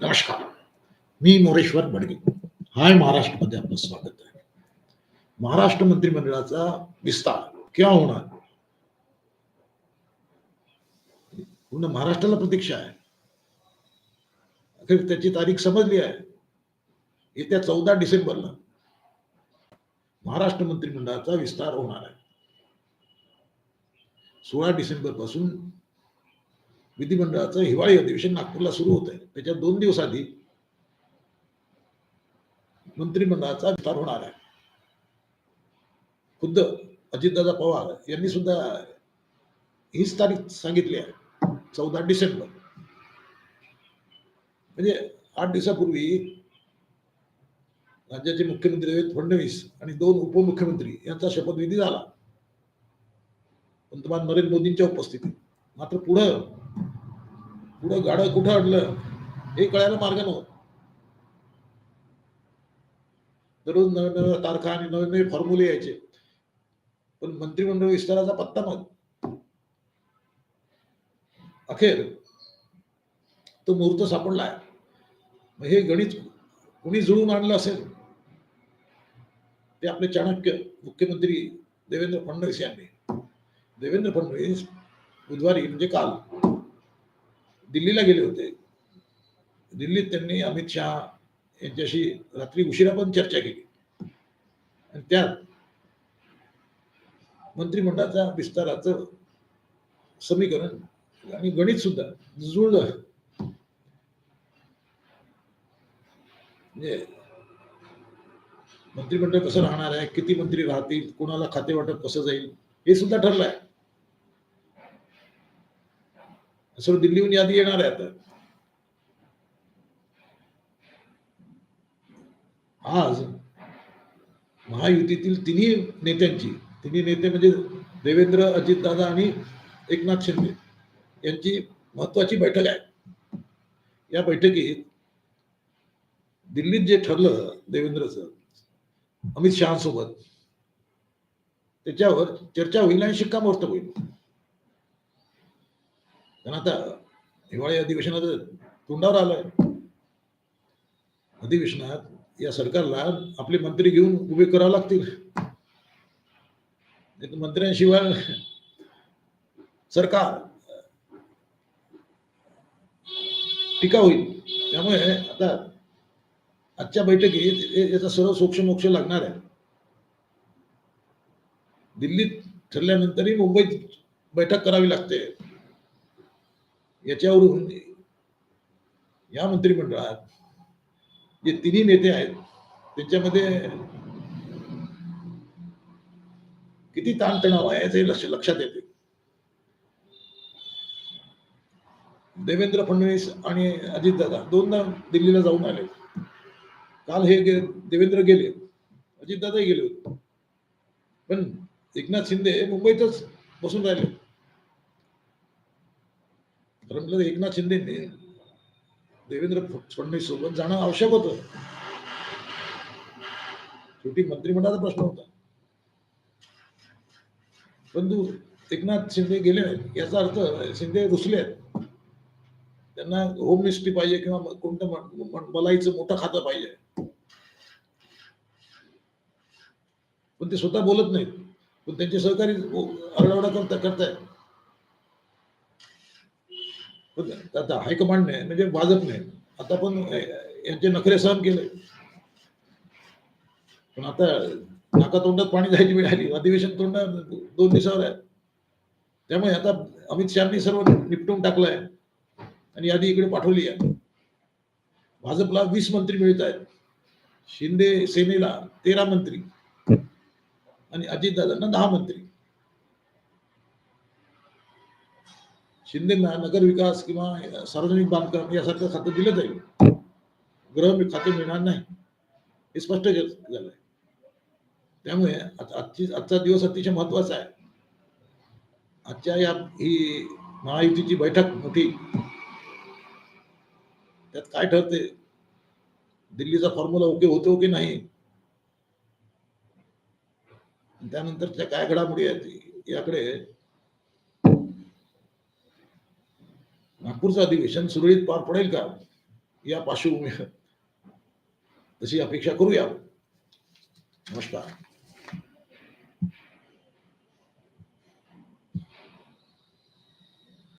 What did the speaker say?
नमस्कार. मी मोरेश्वर बडगे. हाय महाराष्ट्रमध्ये आपलं स्वागत आहे. महाराष्ट्र मंत्रिमंडळाचा विस्तार केव्हा होणार? पूर्ण महाराष्ट्राला प्रतीक्षा आहे. अखेर त्याची तारीख समजली आहे. येत्या चौदा डिसेंबरला महाराष्ट्र मंत्रिमंडळाचा विस्तार होणार आहे. सोळा डिसेंबरपासून विधिमंडळाचं हिवाळी अधिवेशन नागपूरला सुरू होत आहे त्याच्या दोन दिवस आधी मंत्रिमंडळाचा विस्तार होणार आहे. खुद्द अजितदादा पवार यांनी सुद्धा हीच तारीख सांगितली आहे चौदा डिसेंबर. म्हणजे आठ दिवसापूर्वी राज्याचे मुख्यमंत्री देवेंद्र फडणवीस आणि दोन उपमुख्यमंत्री यांचा शपथविधी झाला. पंतप्रधान नरेंद्र मोदींच्या उपस्थितीत. मात्र पुढं पुढं गाडं कुठं अडलं हे कळायला मार्ग नव्हता दररोज नव्या नव्या तारखा आणि नवे नवे फॉर्म्युले यायचे. पण मंत्रिमंडळ विस्ताराचा पत्ता मग अखेर तो मुहूर्त सापडलाय मग हे गणित कुणी जुळून आणलं असेल? ते आपले चाणक्य मुख्यमंत्री देवेंद्र फडणवीस यांनी. देवेंद्र फडणवीस बुधवारी म्हणजे काल दिल्लीला गेले होते. दिल्लीत त्यांनी अमित शहा यांच्याशी रात्री उशिरा पण चर्चा केली. आणि त्यात मंत्रिमंडळाच्या विस्ताराचं समीकरण आणि गणित सुद्धा जुळलं. म्हणजे मंत्रिमंडळ कसं राहणार आहे? किती मंत्री राहतील? कोणाला खाते वाटप कसं जाईल? हे सुद्धा ठरलंय. सर्व दिल्लीहून यादी येणार आहे आता आज महायुतीतील तिन्ही नेत्यांची तिन्ही नेते म्हणजे देवेंद्र अजितदादा आणि एकनाथ शिंदे यांची महत्वाची बैठक आहे. या बैठकीत दिल्लीत जे ठरलं देवेंद्रचं अमित शहासोबत त्याच्यावर चर्चा होईल आणि शिक्कामोर्तब होईल. कारण आता हिवाळी अधिवेशनाचं तोंडावर आलंय. अधिवेशनात या सरकारला आपले मंत्री घेऊन उभे करावे लागतील. मंत्र्यांशिवाय सरकार टीका होईल. त्यामुळे आता आजच्या बैठकीत हे- याचा सर्व सोक्षमोक्ष लागणार आहे. दिल्लीत ठरल्यानंतरही मुंबईत बैठक करावी लागते. याच्यावरून या मंत्रिमंडळात जे तिन्ही नेते आहेत त्यांच्यामध्ये किती ताणतणाव आहे याचे लक्ष लक्षात येते. देवेंद्र फडणवीस आणि अजितदादा दोनदा दिल्लीला जाऊन आले. काल हे गे- देवेंद्र गेले. अजितदादाही गेले होते. पण एकनाथ शिंदे मुंबईतच बसून राहिले. म्हटलं एकनाथ शिंदेने देवेंद्र फडणवीस सोबत जाणं आवश्यक होतं. शेवटी मंत्रिमंडळाचा प्रश्न होता. परंतु एकनाथ शिंदे गेले नाहीत. याचा अर्थ शिंदे रुसले आहेत. त्यांना होम मिनिस्ट्री पाहिजे किंवा कोणतं मलाईचं मोठं खातं पाहिजे. पण ते स्वतः बोलत नाहीत. पण त्यांचे सहकारी आरडाओरडा करता करतायत. आता हायकमांडने म्हणजे भाजपने आता पण यांचे नखरे सहन केले. पण आता नाका तोंडात पाणी जायची वेळ आली. अधिवेशन तोंडात दोन दिवसावर आहे त्यामुळे आता अमित शहानी सर्व निपटून टाकलंय. आणि यादी इकडे पाठवली आहे. भाजपला वीस मंत्री मिळत आहेत. शिंदे सेनेला तेरा मंत्री. आणि अजितदादांना दहा मंत्री. शिंदेना नगर विकास किंवा सार्वजनिक बांधकाम यासारखं खातं दिलं जाईल. गृह खाते मिळणार नाही. हे स्पष्ट आज- आजचा दिवस अतिशय महत्वाचा आहे. आजच्या या, ही महायुतीची बैठक मोठी. त्यात काय ठरते दिल्लीचा फॉर्म्युला ओके होतो की नाही? त्यानंतरच्या काय घडामोडी आहेत? याकडे नागपूरचं अधिवेशन सुरळीत पार पडेल का? या पार्श्वभूमीवर तशी अपेक्षा करूया. नमस्कार.